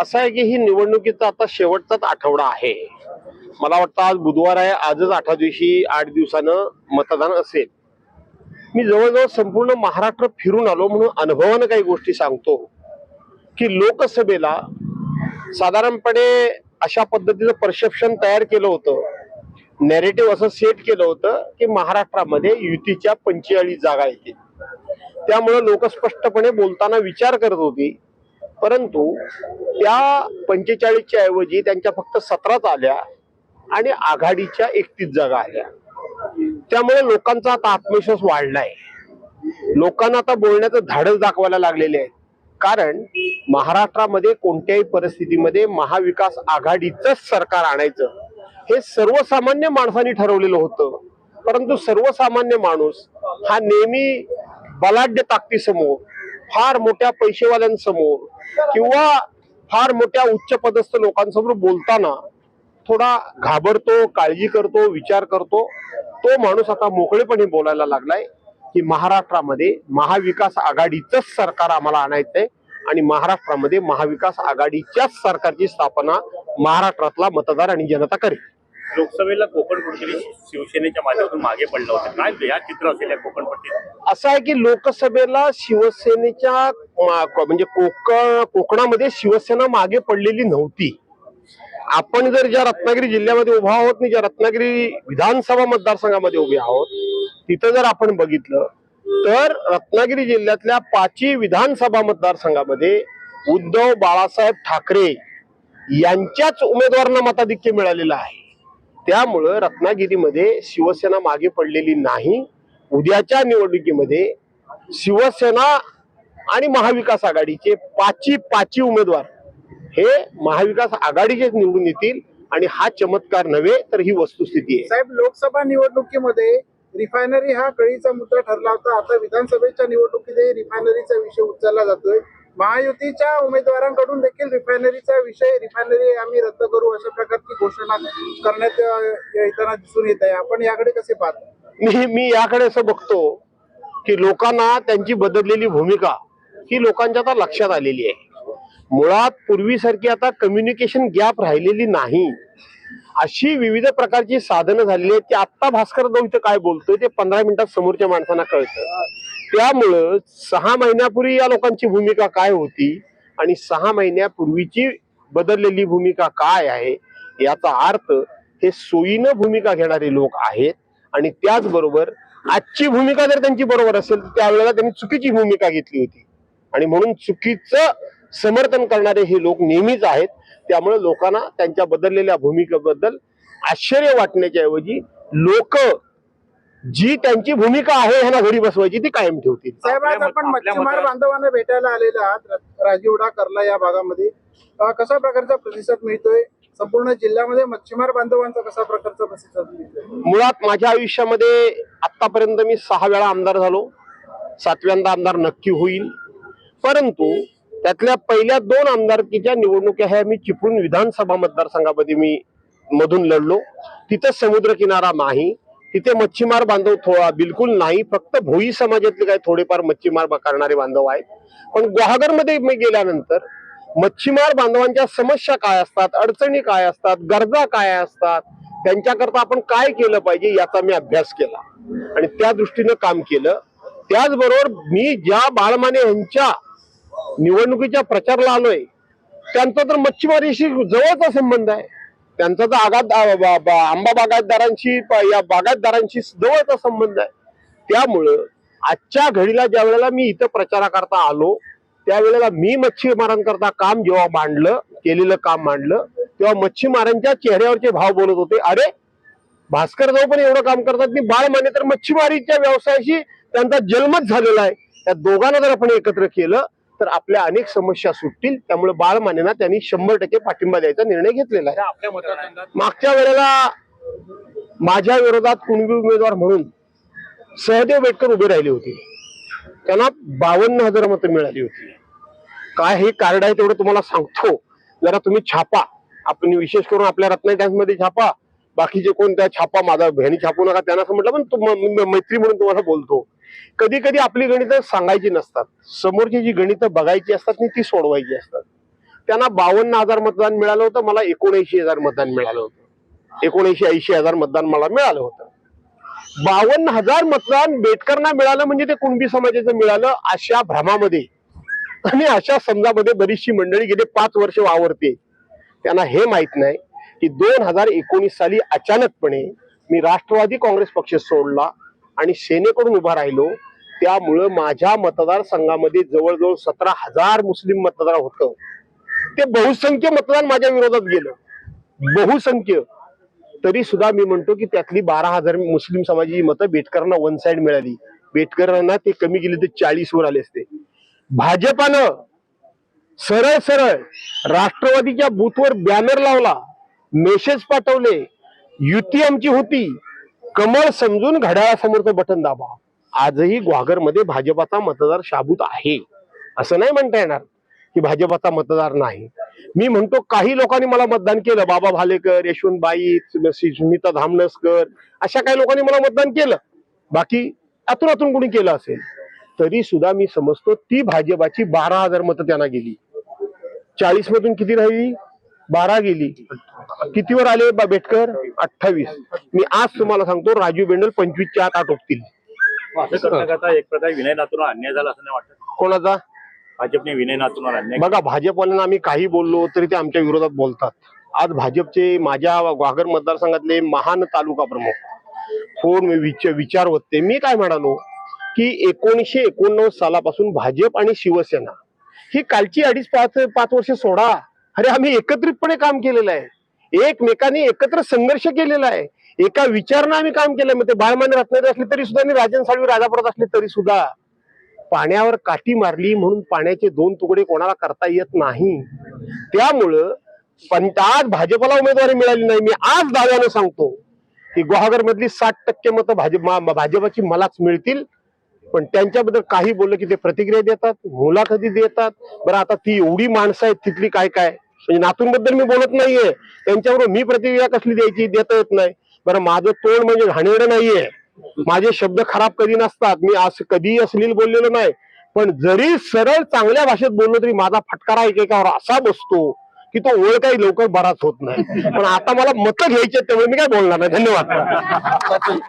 असं आहे की ही निवडणुकीचा आता शेवटचाच आठवडा आहे. मला वाटतं आज बुधवार आहे आजच आठव्या दिवशी आठ दिवसानं मतदान असेल. मी जवळजवळ संपूर्ण महाराष्ट्र फिरून आलो म्हणून अनुभवानं काही गोष्टी सांगतो. की लोकसभेला साधारणपणे अशा पद्धतीचं परसेप्शन तयार केलं होतं. नॅरेटिव्ह असं सेट केलं होतं की महाराष्ट्रामध्ये युतीच्या पंचेचाळीस जागा येतील. त्यामुळे लोक स्पष्टपणे बोलताना विचार करत होती परंतु त्या पंचेचाळीसच्या ऐवजी त्यांच्या फक्त सतराच आल्या आणि आघाडीच्या एकतीस जागा आल्या. त्यामुळे लोकांचा आता आत्मविश्वास वाढलाय. लोकांना आता बोलण्याचं धाडस दाखवायला लागलेले आहे कारण महाराष्ट्रामध्ये कोणत्याही परिस्थितीमध्ये महाविकास आघाडीचंच सरकार आणायचं हे सर्वसामान्य माणसांनी ठरवलेलं होतं. परंतु सर्वसामान्य माणूस हा नेहमी बलाढ्य ताकदीसमोर फार मोठ्या पैसेवाल्यांसमोर किंवा फार मोठ्या उच्च पदस्थ लोकांसमोर बोलताना थोडा घाबरतो काळजी करतो विचार करतो तो माणूस आता मोकळेपणे बोलायला लागलाय की महाराष्ट्रामध्ये महाविकास आघाडीचंच सरकार आम्हाला आणायचंय आणि महाराष्ट्रामध्ये महाविकास आघाडीच्याच सरकारची स्थापना महाराष्ट्रातला मतदार आणि जनता करेल. लोकसभेला कोकण कुठेतरी शिवसेनेच्या माध्यमातून मागे पडलं होतं. काय या चित्र असेल या कोकण पट्टीत. असं आहे की लोकसभेला शिवसेनेच्या म्हणजे कोकण कोकणामध्ये शिवसेना मागे पडलेली नव्हती. आपण जर ज्या रत्नागिरी जिल्ह्यामध्ये उभा आहोत आणि ज्या रत्नागिरी विधानसभा मतदारसंघामध्ये उभे आहोत तिथं जर आपण बघितलं तर रत्नागिरी जिल्ह्यातल्या पाचवी विधानसभा मतदारसंघामध्ये उद्धव बाळासाहेब ठाकरे यांच्याच उमेदवारांना मताधिक्य मिळालेलं आहे. त्यामुळं रत्नागिरीमध्ये शिवसेना मागे पडलेली नाही. उद्याच्या निवडणुकीमध्ये शिवसेना आणि महाविकास आघाडीचे पाची पाची उमेदवार हे महाविकास आघाडीचेच निवडून येतील आणि हा चमत्कार नव्हे तर ही वस्तुस्थिती आहे. साहेब लोकसभा निवडणुकीमध्ये रिफायनरी हा कळीचा मुद्दा ठरला होता. आता विधानसभेच्या निवडणुकीत रिफायनरीचा विषय उचलला जातोय. महायुतीच्या उमेदवारांकडून देखील रिफायनरीचा विषय रिफायनरी आम्ही रद्द करू अशा प्रकारची घोषणा करण्यात येताना दिसून येत आहे. आपण याकडे कसे पाहतो? मी मी याकडे असं बघतो की लोकांना त्यांची बदललेली भूमिका ही लोकांच्या आता लक्षात आलेली आहे. मुळात पूर्वीसारखी आता कम्युनिकेशन गॅप राहिलेली नाही. अशी विविध प्रकारची साधनं झालेली आहेत की आत्ता भास्कर जाऊ इथं काय बोलतोय ते पंधरा मिनिटात समोरच्या माणसांना कळतं. त्यामुळं सहा महिन्यापूर्वी या लोकांची भूमिका काय होती आणि सहा महिन्यापूर्वीची बदललेली भूमिका काय आहे याचा अर्थ हे सोयीनं भूमिका घेणारे लोक आहेत आणि त्याचबरोबर आजची भूमिका जर त्यांची बरोबर असेल तर त्यावेळेला त्यांनी चुकीची भूमिका घेतली होती. आणि म्हणून चुकीचं समर्थन करणारे हे लोक नेहमीच आहेत. त्यामुळे लोकांना त्यांच्या बदललेल्या भूमिकेबद्दल आश्चर्य वाटण्याच्या ऐवजी लोक जी त्यांची भूमिका आहे ह्यांना घरी बसवायची ती कायम ठेवतील. साहेब आज आपण मच्छीमार बांधवांना भेटायला आलेले आहात. र- राजीवडा करला या भागामध्ये. कशा प्रकारचा प्रतिसाद मिळतोय? संपूर्ण जिल्ह्यामध्ये मच्छीमार बांधवांचा कसा प्रकारचा प्रतिसाद मिळतोय? मुळात माझ्या आयुष्यामध्ये आतापर्यंत मी सहा वेळा आमदार झालो. सातव्यांदा आमदार नक्की होईल. परंतु त्यातल्या पहिल्या दोन आमदारकीच्या निवडणुका ह्या मी चिपळूण विधानसभा मतदारसंघामध्ये मी मधून लढलो. तिथं समुद्र किनारा नाही. तिथे मच्छीमार बांधव थोडा बिलकुल नाही. फक्त भोई समाजातले काही थोडेफार मच्छीमार करणारे बांधव आहेत. पण गुहागरमध्ये मी गेल्यानंतर मच्छीमार बांधवांच्या समस्या काय असतात? अडचणी काय असतात? गरजा काय असतात? त्यांच्याकरता आपण काय केलं पाहिजे याचा मी अभ्यास केला. आणि त्या दृष्टीनं काम केलं. त्याचबरोबर मी ज्या बाळमाने यांच्या निवडणुकीच्या प्रचारला आलोय. त्यांचा तर मच्छीमारीशी जवळचा संबंध आहे. त्यांचा तर आगात आंबा बागायतदारांशी या बागायतदारांशी जवळचा संबंध आहे. त्यामुळं आजच्या घडीला ज्या वेळेला मी इथं प्रचाराकरता आलो त्यावेळेला मी मच्छीमारांकरता काम जेव्हा मांडलं केलेलं काम मांडलं तेव्हा मच्छीमारांच्या चेहऱ्यावरचे भाव बोलत होते. अरे भास्कर जाऊ पण एवढं काम करतात मी बाळ माने तर मच्छीमारीच्या व्यवसायाशी त्यांचा जन्मच झालेला आहे. त्या दोघांना जर आपण एकत्र केलं तर आपल्या अनेक समस्या सुटतील. त्यामुळे बाळ मानेना त्यांनी शंभर टक्के पाठिंबा द्यायचा निर्णय घेतलेला आहे. मागच्या वेळेला माझ्या विरोधात कुणबी उमेदवार म्हणून सहदेव बेटकर उभे राहिले होते. त्यांना बावन्न हजार मतं मिळाली होती. काय हे कार्ड आहे तेवढं तुम्हाला सांगतो. जरा तुम्ही छापा. आपण विशेष करून आपल्या रत्ना टाइम्समध्ये छापा. बाकीचे कोण त्या छापा माझा बहिणी छापू नका. त्यांना असं म्हटलं पण मैत्री म्हणून तुम्हाला बोलतो. कधी कधी आपली गणितं सांगायची नसतात. समोरची जी गणितं बघायची असतात नी ती सोडवायची असतात. त्यांना बावन्न हजार मतदान मिळालं होतं मला एकोणऐंशी हजार मतदान मिळालं होतं. एकोणऐंशी ऐंशी हजार मतदान मला मिळालं होतं. बावन्न हजार मतदान बेटकरना मिळालं म्हणजे ते कुणबी समाजाचं मिळालं अशा भ्रमामध्ये. आणि अशा समजामध्ये बरीचशी मंडळी गेले पाच वर्ष वावरते. त्यांना हे माहीत नाही की दोन हजार एकोणीस साली अचानकपणे मी राष्ट्रवादी काँग्रेस पक्ष सोडला आणि सेनेकडून उभा राहिलो त्यामुळं माझ्या मतदारसंघामध्ये जवळजवळ सतरा हजार मुस्लिम मतदार होतं. ते बहुसंख्य मतदान माझ्या विरोधात गेलं. बहुसंख्य. तरी सुद्धा मी म्हणतो की त्यातली बारा हजार मुस्लिम समाजाची मतं बेटकरांना वन साइड मिळाली. बेटकरांना ते कमी गेले तर चाळीस वर आले असते. भाजपानं सरळ सरळ राष्ट्रवादीच्या बूथवर बॅनर लावला. मेसेज पाठवले. युती आमची होती. कमळ समजून घड्याळासमोरचं बटन दाबा. आजही ग्वागरमध्ये भाजपाचा मतदार शाबूत आहे. असं नाही म्हणता येणार की भाजपाचा मतदार नाही. मी म्हणतो काही लोकांनी मला मतदान केलं. बाबा भालेकर यशवंत बाई सुमिता धामनसकर अशा काही लोकांनी मला मतदान केलं. बाकी आतून आतून कोणी केलं असेल तरी सुद्धा मी समजतो ती भाजपाची बारा हजार मतं त्यांना गेली. चाळीस मधून किती राहिली? बारा गेली. कितीवर आले बा बेटकर अठ्ठावीस. मी आज तुम्हाला सांगतो राजू बेंडल पंचवीसच्या आत आटोपतील. असं करता करता एक प्रकारे विनय नातूंवर अन्याय झाला असं नाही वाटत? कोणाचा? भाजपने विनय अन्याय बघा भाजपवाल्यांना आम्ही काही बोललो तरी ते आमच्या विरोधात बोलतात. आज भाजपचे माझ्या ग्वागर मतदारसंघातले महान तालुका प्रमुख फोन विच- विचार होते. मी काय म्हणालो की एकोणीसशे एकोणनव्वद सालापासून भाजप आणि शिवसेना ही कालची अडीच पाच पाच वर्ष सोडा. अरे आम्ही एकत्रितपणे काम केलेलं आहे. एकमेकांनी एकत्र संघर्ष केलेला आहे. एका विचारानं आम्ही काम केलं. मग ते बाळमाने रत्नागिरी असले तरी सुद्धा आणि राजन साळवी राजापुरात असले तरी सुद्धा. पाण्यावर काठी मारली म्हणून पाण्याचे दोन तुकडे कोणाला करता येत नाही. त्यामुळं पण आज भाजपला उमेदवारी मिळाली नाही. मी आज दाव्यानं सांगतो की गुहागर मधली साठ टक्के मतं भाजप मा- भाजपाची मलाच मिळतील. पण त्यांच्याबद्दल काही बोललं की ते प्रतिक्रिया देतात मुलाखती देतात. बरं आता ती एवढी माणसं आहेत तिथली काय काय म्हणजे नातूंबद्दल मी बोलत नाहीये. त्यांच्याबरोबर मी प्रतिक्रिया कसली द्यायची देता येत नाही. बरं माझं तोंड म्हणजे घाणेरडं नाहीये. माझे शब्द खराब कधी नसतात. मी असं कधीही अश्लील बोललेलो नाही. पण जरी सरळ चांगल्या भाषेत बोललो तरी माझा फटकारा एकेकावर असा बसतो की तो ओळ काही लवकर बराच होत नाही. पण आता मला मतं घ्यायचे त्यामुळे मी काय बोलणार नाही. धन्यवाद.